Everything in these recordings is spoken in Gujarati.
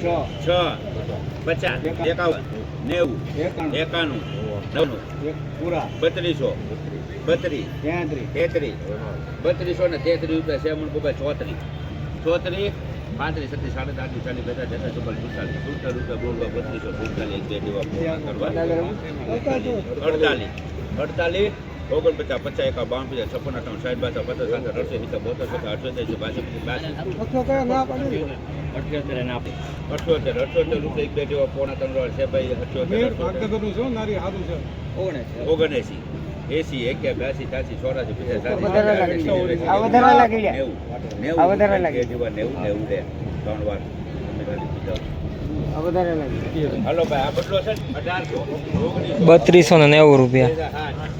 છ. છ. પચાસ. એકાવન. નેવું. એકાણું. નવનું. પૂરા. બત્રીસો. બત્રીસ. તેત્રીસ. તેત્રીસ. બત્રીસો ને તેત્રીસ રૂપિયા સેમણ ગોપાઈ ચોત્રીસ. ચોત્રીસ. પાંત્રીસ છત્રીસ સાડા આઠ ચાલીસ બેતા તેતા ચોપન સુડતાલીસ. સુડતાલીસ રૂપિયા બોલવા બત્રીસો સુડતાલીસ બે જેવા અડતાલીસ. અડતાલીસ. ઓગણપચાસ પચાસ એકા બાવન પચાસ છપ્પન અઠાવન સાઠ બાસઠ પચાસ સાત અડસો સિત્તેર બોતેર સત્તર અઠ્યોતેર પચીસ બાસઠ અઠ્યોતેર અઠ્યોતેર રૂપિયા એક બે જેવા પોણા ત્રણ છે ભાઈ અઠ્યોતેર ઓગણએસી એસી એક્યા બ્યાસી ત્યાસી ચોરાસી પચાસ નેવું નેવું લે ત્રણ વાર બત્રીસો ને નેવું રૂપિયા.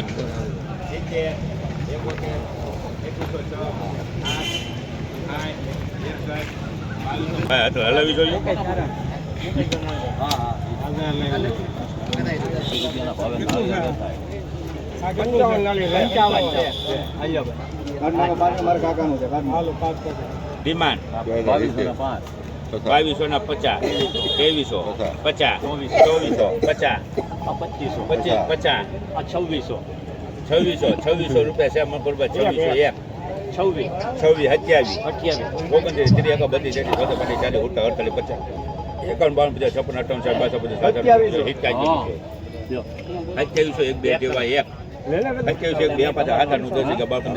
આઠ સિત્તેર એકોતેર એકવીસો છ આઠ હલાવી જોઈએ મારા કાકાનું છે ડિમાન્ડ. બાવીસો ના પચાસ. ત્રેવીસો. પચાસ. ચોવીસો. પચાસ. પચીસો. પચીસ પચાસ. છવ્વીસો. છવ્વીસો છવ્વીસો રૂપિયા છે બરોબર છવ્વીસો એક છવ્વીસ. છવ્વીસ સત્યાવીસ. અઠ્યાવીસ ઓગણત્રીસ ત્રીસ એક બધી જેટલી ચોત્રીસ પચીસ ચાલીસ ઉઠતા અડતાલીસ પચાસ. એકાવન બાવન પચાસ છપ્પન અઠાવન સાઠ બાસઠ પચાસ અઠ્યાવીસો એક બે જેવા એક બે પાછા હાથ આઠ દસ એકા બાર વીસ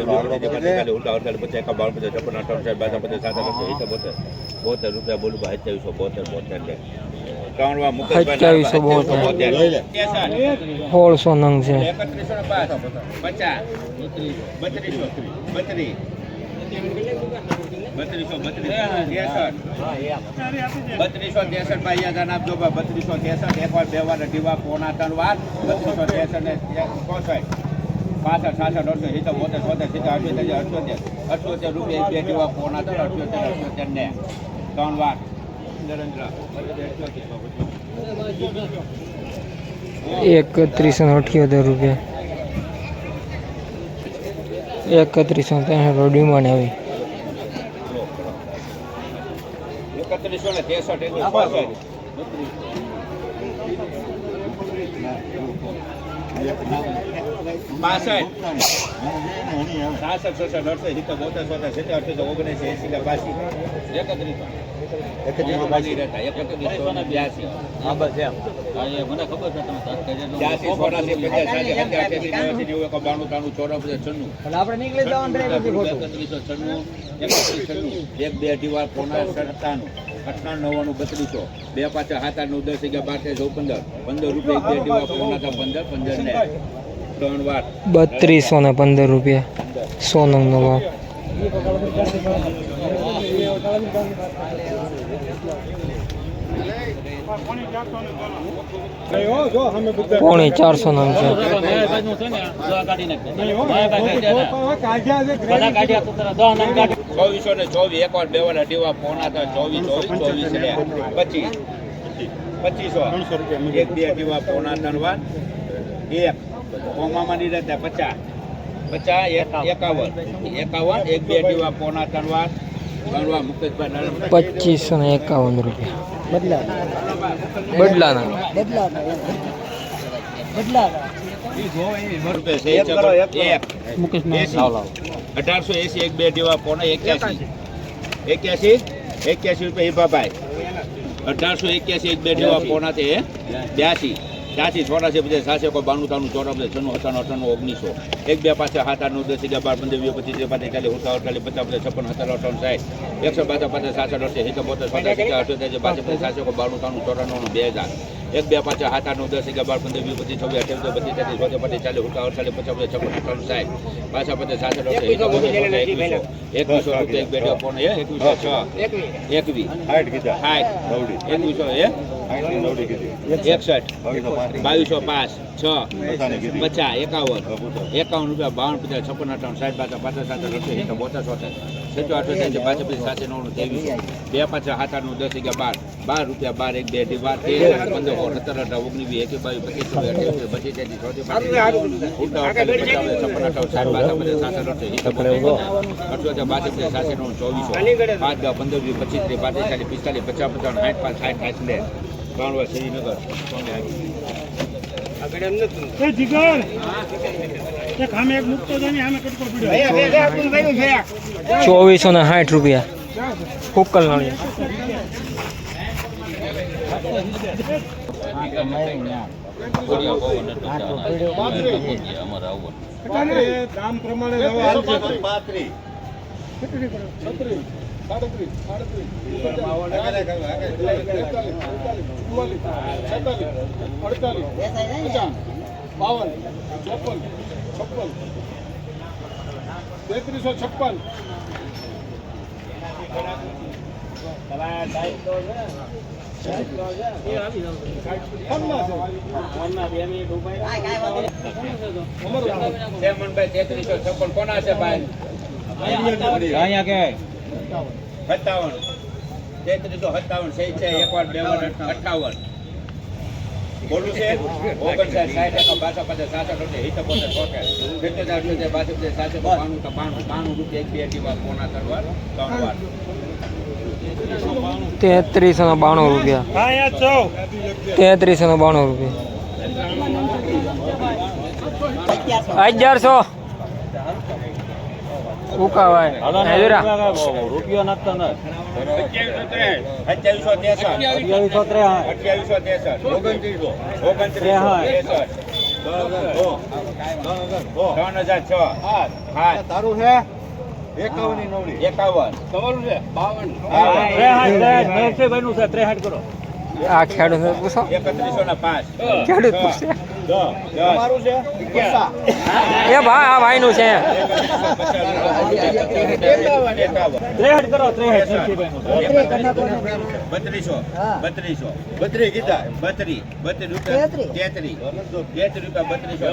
પચીસ સાત અઠસો બોતેર રૂપિયા બોલું ભાઈ અઠ્યાવીસો બોતેર બોતેર લે. સોળસો નંગ છે એકત્રીસો ને પાંચ બત્રીસ બત્રીસો બત્રીસ ત્રેસઠ. અહીંયા ધ્યાન આપજો ભાઈ. બત્રીસો ત્રેસઠ એક વાર બે વાર અઢી વાર પોણા ત્રણ વાર. બત્રીસો ત્રેસઠ ને ચોસઠ પાસઠ સાસઠ અડસો સિત્તેર બોતેર સોતેર સિત્તેર અઠ્યોતેર અઠ્યોતેર અઠ્યોતેર રૂપિયા બે જેવા પોણા ત્રણ અઠ્યોતેર અઠ્યોતેર ને ત્રણ વાર. નરેન્દ્ર. એકત્રીસો અઠ્યોતેર રૂપિયા. એકત્રીસો ત્રેસઠ ડિમાન્ડ આવી. એકત્રીસો. એક બે અઢી વાર પોણા સત્તાણું. અઠાણું નવ્વાણું બત્રીસો. બે પાછા સાત આઠ નવ દસ અગિયાર બાર તેર ચૌદ પંદર. પંદર રૂપિયા એક બે અઢી વાર પંદર પંદર ને. બત્રીસો ને પંદર રૂપિયા. સો નંગનો ભાવ. પોણી ચારસો નંગ છે. ચોવીસો ને ચોવીસ એક વાર બે વાર અઢી વાર પોણા ત્રણ ચોવીસ ચોવીસ ચોવીસ ને પચીસ પચીસો. એક બે અઢી વાર પોણા ત્રણ વાર એક કોમામાં નહીં રહેતા પચાસ. પચાસ એક- એકાવન. એકાવન. એક બે ડીવા પોના પોણા ત્રણ વાર. મુકેશભાઈ પચીસો ને એકાવન રૂપિયા. બદલા બદલાના. અઢારસો એસી એક બે જેવા પોણા એક્યાસી. એક્યાસી? એક્યાસી રૂપિયા હિભાભાઈ અઢારસો એક્યાસી એક બે જેવા પોણા તે બ્યાસી. ત્યાંસી ચોરાસી પચાસ સાતસો કોઈ બાણું ત્રાણું ચોરાસી છન્નું અઠાણું અઠાણું ઓગણીસો. એક બે પાસે સાત આઠ નવ દસ અગિયાર બાર પંદર વીસ પચીસ પાસે ચાલીસ ઉઠા અડતાલીસ પચાસ પચાસ છપ્પન સત્તર અઠાવન સાઠ. એકસો બાસઠ પચાસ સાસઠ અડસઠ સિત્તેર બોતેર પચાસ અઠ્યોતેર પાંચ પચાસ સાતસો કોઈ બાણું તાણું ચોરાણું બે હજાર. એક બે પાંચ સાત આઠ નવ દસ અગિયાર બાર પંદર વીસ પચીસ છવ્વીસ અઠ્યાવીસ બત્રીસ તેત્રીસ ચોતેર પચીસ ચાલીસ ઉઠા અડતાલીસ પચાસ પચાસ છપ્પન અઠાવન સાહેબ પાછા પચાસ સાસઠ એકવીસો એક બે ડેવા પોણે એકવીસો છ. એકવીસ. સાઠ એકવીસો એ એકસઠ. બાવીસો પાંચ. છ. પચાસ એકાવન. એકાવન રૂપિયા બાવન પચાસ છપ્પન અઠાવન સાઠ પાછા પાછા સાત અઠસો બોતેર ચોતેર. છસો છે પાંચ પચીસ સાતસો નવ ત્રેવીસ. બે પાંચ સાત આઠ નવ દસ અગિયાર બાર. બાર રૂપિયા બાર એક બે અઢી બાર તેર પંદર સોળ સત્તર અઢાર ઓગણીસ વીસ બાવીસ પચીસ અઠ્યાવીસ બત્રીસ તેત્રીસ ચોત્રીસ પાંત્રીસ ઉડતા અડતાલીસ પચાસ છપ્પન અઠાવન સાઠ બાસઠ પચાસ સાસઠ અઠ્યાસી અઠ્યોતેર બાસઠ સાસઠ નવ ચોવીસો પાંચ દસ પંદર વીસ પચીસ ત્રીસ પાંત્રીસ ચાલીસ પિસ્તાલીસ પચાસ પચાસ સાઠ પાંચ સાઠ સાઠ લે ત્રણ શ્રીનગર. જીગર! એક આમે એક મુકતો જાની આમે પીડ્યો ચોવીસો ને નળિયા દામ પ્રમાણે દવા બાવન ચોપન છપ્પન તેત્રીસો છપ્પન જયમનભાઈ તેત્રીસો છપ્પન. કોના છે ભાઈ અહીંયા કે સત્તાવન તેત્રીસો સત્તાવન છે છે એક વાર બે અઠાવન બોલું છે ઓગણસાઠ સાઠ એકા બાસા પચાસ સાસઠ અઠ્યાસી સિત્તેર પોતે છોતેર સિત્તેર અઠ્યોતેર બાસઠ સાતસો બાણું બાણું રૂપિયા એક બે અઢી વાર પોણા ત્રણ વાર ત્રણ વાર. તેત્રીસો ને બાણું રૂપિયા. તેત્રીસો ને બાણું રૂપિયા. અગિયારસો. ત્રણ હજાર. છ હા તારું છે. એકાવન નવડી. એકાવન. તમારું છે? બાવન. આ ખેડૂત પૂછો. એકત્રીસો ને પાંચ. ખેડૂત પૂછે. એ ભાઈ આ ભાઈનું છે. બત્રીસો બત્રીસો બત્રી કીધા? બત્રી. બત્રી રૂપિયા તેત્રી. તેત્રી. તેત્રી રૂપિયા બત્રીસો.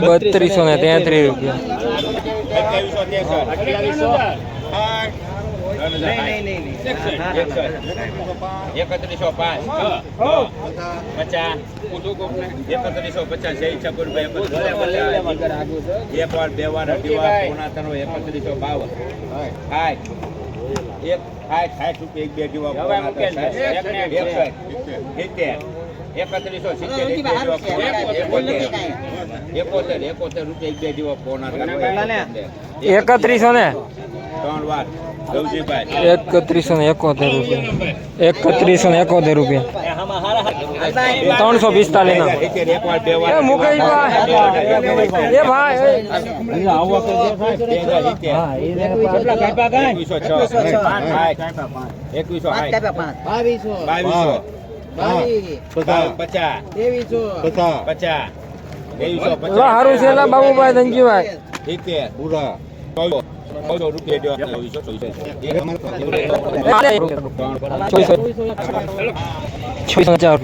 બત્રીસો ને તેત્રીસ રૂપિયા. એકત્રીસો પાંચ પચાસ પચાસ બે વાર અઢી વાર પોણા એકત્રીસો બાવન સાઠ એક સાઠ સાઠ રૂપિયા એક બે જેવા એકત્રીસો સિત્તેર. એકત્રીસો ને ત્રણ વાર. ગૌજીભાઈ. એકત્રીસો ને એકોતેર રૂપિયા. એકત્રીસો ને એકોતેર રૂપિયા. ત્રણસો પિસ્તાલીસ ના. સિત્તેર, એક વાર બે વાર એ ભાઈ. એકવીસો બાવીસો. બાવીસો. બાવીસ. પચાસ. પચાસ. હારું છે લા બાબુભાઈ ધનજીભાઈ ઠીક ચૌદસો રૂપિયા હજાર